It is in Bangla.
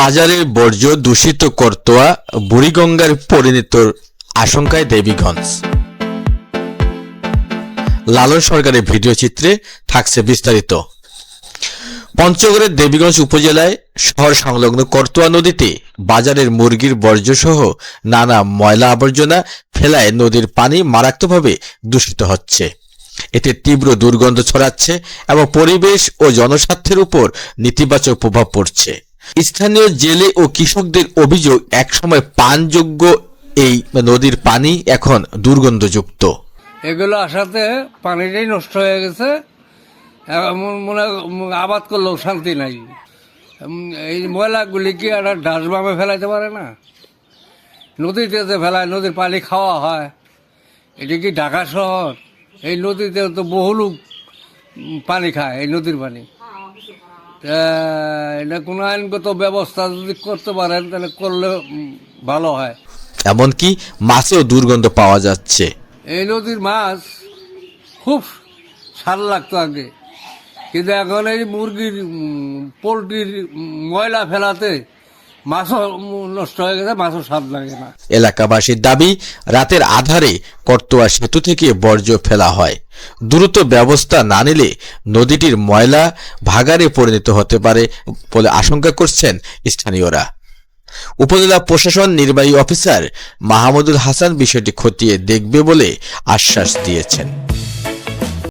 বাজারের বর্জ্য দূষিত করতোয়া বুড়িগঙ্গার পরিণত আশঙ্কায় দেবীগঞ্জ। লালন সরকারের ভিডিও চিত্রে থাকছে বিস্তারিত। পঞ্চগড়ের দেবীগঞ্জ উপজেলায় শহর সংলগ্ন করতোয়া নদীতে বাজারের মুরগির বর্জ্য সহ নানা ময়লা আবর্জনা ফেলায় নদীর পানি মারাত্মকভাবে দূষিত হচ্ছে। এতে তীব্র দুর্গন্ধ ছড়াচ্ছে এবং পরিবেশ ও জনস্বার্থের উপর নেতিবাচক প্রভাব পড়ছে। স্থানীয় জেলে ও কৃষকদের অভিযোগ, একসময় পানযোগ্য এই নদীর পানি এখন দুর্গন্ধযুক্ত। এগুলো আসাতে পানিটাই নষ্ট হয়ে গেছে। মনে আবাদ করলেও শান্তি নাই। এই ময়লাগুলি কি একটা ডাস্টবামে ফেলাইতে পারে না? নদীতে যে ফেলায়, নদীর পানি খাওয়া হয়, এটি কি ঢাকা শহর? এই নদীতে তো বহু লোক পানি খায়, এই নদীর পানি। এটা কোনো আইনগত ব্যবস্থা যদি করতে পারেন তাহলে করলে ভালো হয়। এমনকি মাছেও দুর্গন্ধ পাওয়া যাচ্ছে। এই নদীর মাছ খুব স্বাদ লাগতো আগে। কিন্তু এখন এই মুরগির পোলট্রির ময়লা ফেলাতে মাছও নষ্ট হয়ে গেছে মাছও স্বাদ লাগে না। এলাকাবাসীর দাবি রাতের আধারে করতোয়া সেতু থেকে বর্জ্য ফেলা হয়। দ্রুত ব্যবস্থা না নিলে নদীটির ময়লা ভাগারে পরিণত হতে পারে বলে আশঙ্কা করছেন স্থানীয়রা। উপজেলা প্রশাসন নির্বাহী অফিসার মাহমুদুল হাসান বিষয়টি খতিয়ে দেখবে বলে আশ্বাস দিয়েছেন।